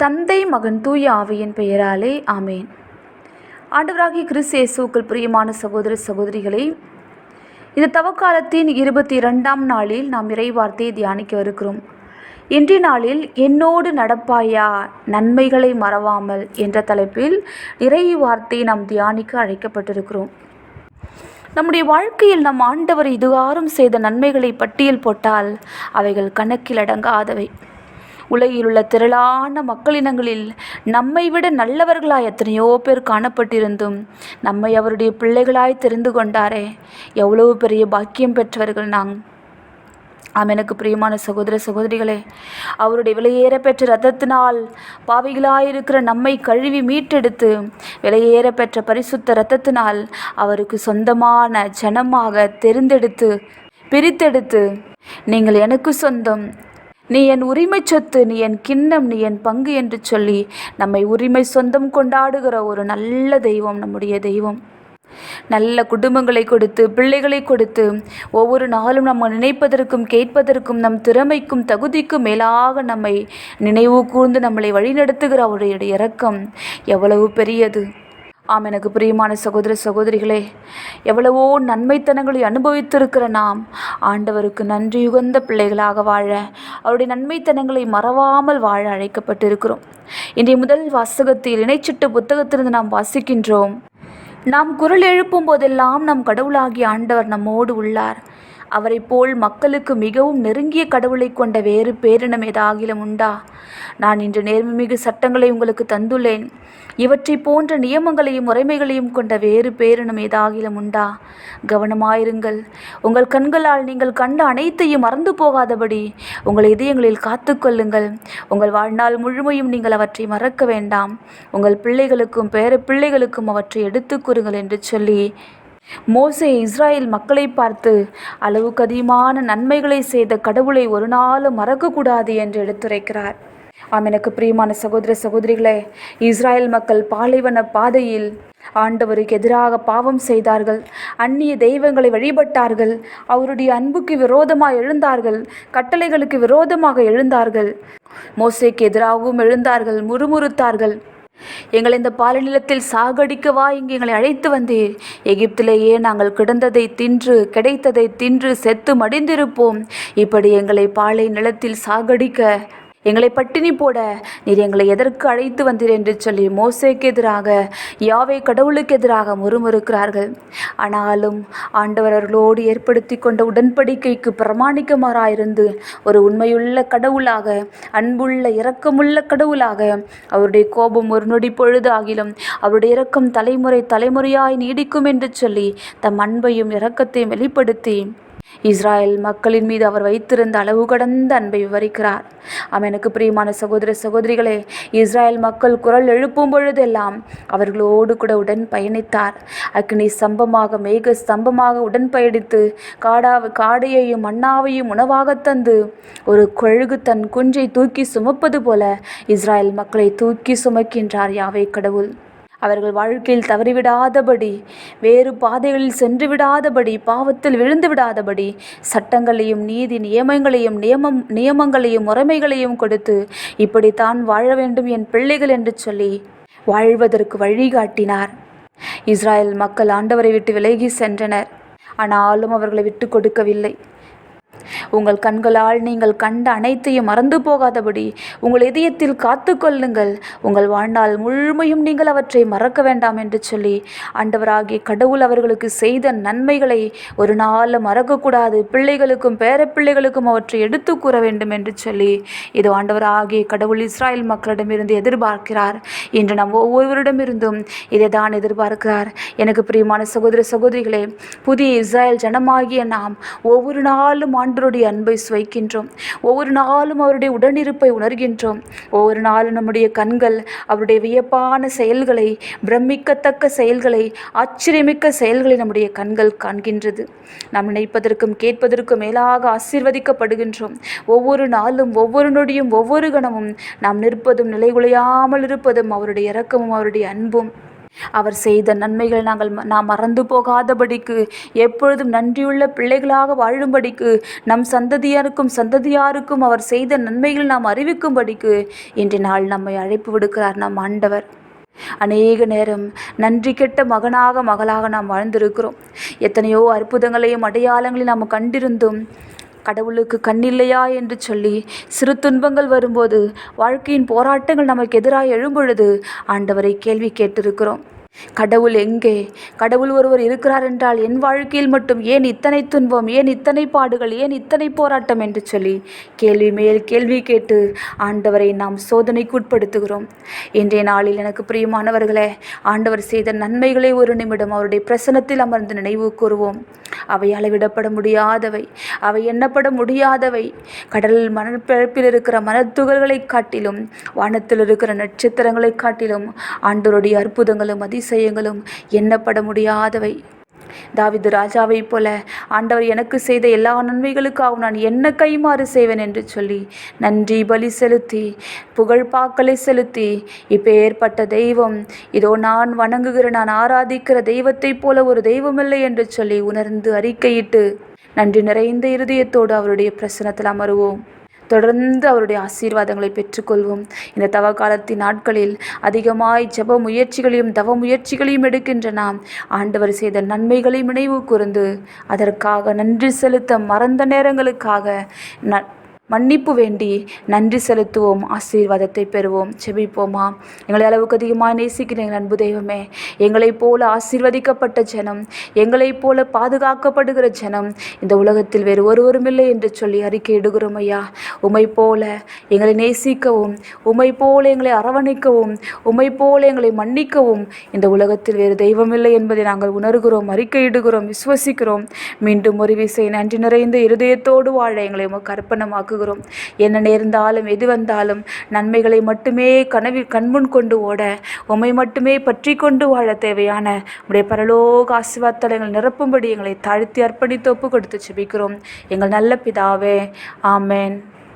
தந்தை மகன் தூய ஆவியின் பெயராலே ஆமேன். ஆண்டவராகிய கிறிஸ்தேசுக்கள் பிரியமான சகோதர சகோதரிகளே இந்த தவக்காலத்தின் இருபத்தி இரண்டாம் நாளில் நாம் இறைவார்த்தையை தியானிக்க இருக்கிறோம் இன்றைய நாளில் என்னோடு நடப்பாயா நன்மைகளை மறவாமல் என்ற தலைப்பில் இறை வார்த்தையை நாம் தியானிக்க அழைக்கப்பட்டிருக்கிறோம். நம்முடைய வாழ்க்கையில் நம் ஆண்டவர் இதுகாரும் செய்த நன்மைகளை பட்டியல் போட்டால் அவைகள் கணக்கில் அடங்காதவை. உலகிலுள்ள திரளான மக்களினங்களில் நம்மை விட நல்லவர்களாய் எத்தனையோ பேர் காணப்பட்டிருந்தும் நம்மை அவருடைய பிள்ளைகளாய் தெரிந்து கொண்டாரே. எவ்வளவு பெரிய பாக்கியம் பெற்றவர்கள் நாம். ஆம் எனக்கு பிரியமான சகோதர சகோதரிகளே அவருடைய விலையேற பெற்ற ரத்தத்தினால் பாவிகளாயிருக்கிற நம்மை கழுவி மீட்டெடுத்து விலையேற பெற்ற பரிசுத்த ரத்தத்தினால் அவருக்கு சொந்தமான ஜனமாக தெரிந்தெடுத்து பிரித்தெடுத்து நீங்கள் எனக்கு சொந்தம் நீ என் உரிமை சொத்து நீ என் கிண்ணம் நீ என் பங்கு என்று சொல்லி நம்மை உரிமை சொந்தம் கொண்டாடுகிற ஒரு நல்ல தெய்வம் நம்முடைய தெய்வம். நல்ல குடும்பங்களை கொடுத்து பிள்ளைகளை கொடுத்து ஒவ்வொரு நாளும் நம்ம நினைப்பதற்கும் கேட்பதற்கும் நம் திறமைக்கும் தகுதிக்கும் மேலாக நம்மை நினைவு கூர்ந்து நம்மளை வழிநடத்துகிற அவருடைய இரக்கம் எவ்வளவு பெரியது. ஆம் எனக்கு பிரியமான சகோதர சகோதரிகளே எவ்வளவோ நன்மைத்தனங்களை அனுபவித்திருக்கிற நாம் ஆண்டவருக்கு நன்றியுகந்த பிள்ளைகளாக வாழ அவருடைய நன்மைத்தனங்களை மறவாமல் வாழ அழைக்கப்பட்டிருக்கிறோம். இன்றைய முதல் வாசகத்தில் இணைச்சிட்டு புத்தகத்திலிருந்து நாம் வாசிக்கின்றோம். நாம் குரல் எழுப்பும் போதெல்லாம் நம் கடவுளாகிய ஆண்டவர் நம்மோடு உள்ளார். அவரை போல் மக்களுக்கு மிகவும் நெருங்கிய கடவுளை கொண்ட வேறு பேரினம் ஏதாகிலும் உண்டா? நான் இன்று நேர்மைமிகு சட்டங்களை உங்களுக்கு தந்துள்ளேன். இவற்றை போன்ற நியமங்களையும் முறைமைகளையும் கொண்ட வேறு பேரினம் ஏதாகிலும் உண்டா? கவனமாயிருங்கள். உங்கள் கண்களால் நீங்கள் கண்ட அனைத்தையும் மறந்து போகாதபடி உங்கள் இதயங்களில் காத்துக்கொள்ளுங்கள் உங்கள் வாழ்நாள் முழுமையும் நீங்கள் அவற்றை மறக்க வேண்டாம். உங்கள் பிள்ளைகளுக்கும் பேர பிள்ளைகளுக்கும் அவற்றை எடுத்துக் கூறுங்கள் என்று சொல்லி மோசே இஸ்ராயேல் மக்களை பார்த்து அளவுக்கு அதிகமான நன்மைகளை செய்த கடவுளை ஒரு நாளும் மறக்கக்கூடாது என்று எடுத்துரைக்கிறார். ஆம் எனக்கு பிரியமான சகோதர சகோதரிகளே இஸ்ராயல் மக்கள் பாலைவன பாதையில் ஆண்டவருக்கு எதிராக பாவம் செய்தார்கள். அந்நிய தெய்வங்களை வழிபட்டார்கள். அவருடைய அன்புக்கு விரோதமாக எழுந்தார்கள். கட்டளைகளுக்கு விரோதமாக எழுந்தார்கள். மோசைக்கு எதிராகவும் எழுந்தார்கள். முறுமுறுத்தார்கள். எங்களை இந்த பாலநிலத்தில் சாகடிக்கவா இங்கு எங்களை அழைத்து வந்தீர். எகிப்திலேயே நாங்கள் கிடந்ததை தின்று கிடைத்ததை தின்று செத்து மடிந்திருப்போம். இப்படி எங்களை பாலை நிலத்தில் சாகடிக்க எங்களை பட்டினி போட நீர் எங்களை எதற்கு அழைத்து வந்தீர் என்று சொல்லி மோசைக்கு எதிராக யாவை கடவுளுக்கு எதிராக முறுமுறுக்கிறார்கள். ஆனாலும் ஆண்டவர் அவர்களோடு ஏற்படுத்தி கொண்ட உடன்படிக்கைக்கு பிரமாணிக்கமாறாயிருந்து ஒரு உண்மையுள்ள கடவுளாக அன்புள்ள இரக்கமுள்ள கடவுளாக அவருடைய கோபம் ஒரு நொடி பொழுது ஆகிலும் அவருடைய இரக்கம் தலைமுறை தலைமுறையாய் நீடிக்கும் என்று சொல்லி தம் அன்பையும் இரக்கத்தையும் வெளிப்படுத்தி இஸ்ராயல் மக்களின் மீது அவர் வைத்திருந்த அளவு கடந்த அன்பை விவரிக்கிறார். அவனுக்கு பிரியமான சகோதர சகோதரிகளே இஸ்ராயல் மக்கள் குரல் எழுப்பும் பொழுதெல்லாம் அவர்களோடு கூட உடன் பயணித்தார். அக்னி ஸ்தம்பமாக மேக ஸ்தம்பமாக உடன் பயணித்து காடா காடையையும் மண்ணாவையும் உணவாக தந்து ஒரு கொழுகு தன் குஞ்சை தூக்கி சுமப்பது போல இஸ்ராயல் மக்களை தூக்கி சுமக்கின்றார் யாவை கடவுள். அவர்கள் வாழ்க்கையில் தவறிவிடாதபடி வேறு பாதைகளில் சென்று விடாதபடி பாவத்தில் விழுந்து விடாதபடி சட்டங்களையும் நீதி நியமங்களையும் நியமம் நியமங்களையும் முறைமைகளையும் கொடுத்து இப்படித்தான் வாழ வேண்டும் என் பிள்ளைகள் என்று சொல்லி வாழ்வதற்கு வழிகாட்டினார் இஸ்ராயல் மக்கள் ஆண்டவரை விட்டு விலகி சென்றனர். ஆனாலும் அவர்களை விட்டு கொடுக்கவில்லை. உங்கள் கண்களால் நீங்கள் கண்ட அனைத்தையும் மறந்து போகாதபடி உங்கள் இதயத்தில் காத்து கொள்ளுங்கள். உங்கள் வாழ்நாள் முழுமையும் நீங்கள் அவற்றை மறக்க வேண்டாம் என்று சொல்லி ஆண்டவராகிய கடவுள் அவர்களுக்கு செய்த நன்மைகளை ஒரு நாள் மறக்கக்கூடாது. பிள்ளைகளுக்கும் பேரப்பிள்ளைகளுக்கும் அவற்றை எடுத்து கூற வேண்டும் என்று சொல்லி இது ஆண்டவராகிய கடவுள் இஸ்ராயல் மக்களிடமிருந்து எதிர்பார்க்கிறார். இன்று நம் ஒவ்வொருவரிடமிருந்தும் இதை தான் எதிர்பார்க்கிறார். எனக்கு பிரியமான சகோதர சகோதரிகளே புதிய இஸ்ராயல் ஜனமாகிய நாம் ஒவ்வொரு நாளும் ஆண்டருடைய அன்பை சுவைக்கின்றோம். ஒவ்வொரு நாளும் அவருடைய உடனிருப்பை உணர்கின்றோம். ஒவ்வொரு நாளும் நம்முடைய கண்கள் அவருடைய வியப்பான செயல்களை பிரமிக்கத்தக்க செயல்களை ஆச்சரியமிக்க செயல்களை நம்முடைய கண்கள் காண்கின்றது. நாம் நினைப்பதற்கும் கேட்பதற்கும் மேலாக ஆசீர்வதிக்கப்படுகின்றோம். ஒவ்வொரு நாளும் ஒவ்வொரு நொடியும் ஒவ்வொரு கணமும் நாம் நிற்பதும் நிலைகுலையாமல் இருப்பதும் அவருடைய இரக்கமும் அவருடைய அன்பும் அவர் செய்த நன்மைகள் நாங்கள் நாம் மறந்து போகாதபடிக்கு எப்பொழுதும் நன்றியுள்ள பிள்ளைகளாக வாழும்படிக்கு நம் சந்ததியாருக்கும் சந்ததியாருக்கும் அவர் செய்த நன்மைகள் நாம் அறிவிக்கும்படிக்கு இன்றைய நாள் நம்மை அழைப்பு விடுக்கிறார் நம் ஆண்டவர். அநேக நேரம் நன்றி கெட்ட மகனாக மகளாக நாம் வாழ்ந்திருக்கிறோம். எத்தனையோ அற்புதங்களையும் அடையாளங்களையும் நாம் கண்டிருந்தும் கடவுளுக்கு கண்ணில்லையா என்று சொல்லி சிறு துன்பங்கள் வரும்போது வாழ்க்கையின் போராட்டங்கள் நமக்கு எதிராக எழும்பொழுது ஆண்டவரை கேள்வி கேட்டிருக்கிறோம். கடவுள் எங்கே? கடவுள் ஒருவர் இருக்கிறார் என்றால் என் வாழ்க்கையில் மட்டும் ஏன் இத்தனை துன்பம் ஏன் இத்தனை பாடுகள் ஏன் இத்தனை போராட்டம் என்று சொல்லி கேள்வி மேல் கேள்வி கேட்டு ஆண்டவரை நாம் சோதனைக்கு உட்படுத்துகிறோம். இன்றைய நாளில் எனக்கு பிரியமானவர்களே ஆண்டவர் செய்த நன்மைகளை ஒரு நிமிடம் அவருடைய பிரசனத்தில் அமர்ந்து நினைவு கூறுவோம். அவை அளவிடப்பட முடியாதவை. அவை எண்ணப்பட முடியாதவை. கடலில் மணற்பிறப்பில் இருக்கிற மனத்துகள்களை காட்டிலும் வானத்தில் இருக்கிற நட்சத்திரங்களைக் காட்டிலும் ஆண்டோருடைய அற்புதங்களும் அதிசயங்களும் எண்ணப்பட முடியாதவை. தாவிது ராஜாவைப் போல ஆண்டவர் எனக்கு செய்த எல்லா நன்மைகளுக்காகவும் நான் என்ன கைமாறு செய்வேன்? என்று சொல்லி நன்றி பலி செலுத்தி புகழ்பாக்களை செலுத்தி இப்போ ஏற்பட்ட தெய்வம் இதோ நான் வணங்குகிற நான் ஆராதிக்கிற தெய்வத்தைப் போல ஒரு தெய்வமில்லை என்று சொல்லி உணர்ந்து அறிக்கையிட்டு நன்றி நிறைந்த இருதயத்தோடு அவருடைய பிரசனத்தில் அமருவோம். தொடர்ந்து அவருடைய ஆசீர்வாதங்களை பெற்றுக்கொள்வோம். இந்த தவ காலத்தின் நாட்களில் அதிகமாய் ஜெப முயற்சிகளையும் தவ முயற்சிகளையும் எடுக்கின்ற நாம் ஆண்டவர் செய்த நன்மைகளை நினைவு கூர்ந்து அதற்காக நன்றி செலுத்த மறந்த நேரங்களுக்காக ந மன்னிப்பு வேண்டி நன்றி செலுத்துவோம் ஆசீர்வாதத்தை பெறுவோம் செபிப்போமா எங்களை அளவுக்கு அதிகமாக நேசிக்கிற எங்கள் அன்பு தெய்வமே. எங்களைப் போல ஆசீர்வதிக்கப்பட்ட ஜனம் எங்களைப் போல பாதுகாக்கப்படுகிற ஜனம் இந்த உலகத்தில் வேறு ஒருவரும் இல்லை என்று சொல்லி அறிக்கையிடுகிறோம் ஐயா. உமை போல எங்களை நேசிக்கவும் உமை போல எங்களை அரவணைக்கவும் உமை போல எங்களை மன்னிக்கவும் இந்த உலகத்தில் வேறு தெய்வமில்லை என்பதை நாங்கள் உணர்கிறோம் அறிக்கையிடுகிறோம் விசுவசிக்கிறோம். மீண்டும் ஒரு விசை நன்றி நிறைந்த இருதயத்தோடு வாழ எங்களை உமக்கு அர்ப்பணமாக்குகிறோம் என்ன நேர்ந்தாலும் எது வந்தாலும் நன்மைகளை மட்டுமே கனவில் கண்முன் கொண்டு ஓட உமை மட்டுமே பற்றி கொண்டு வாழ தேவையான உடைய பரலோக ஆசிர்வாதங்களை நிரப்பும்படி எங்களை தாழ்த்தி அர்ப்பணித்து ஒப்பு கொடுத்து செபிக்கிறோம் எங்கள் நல்ல பிதாவே ஆமென்.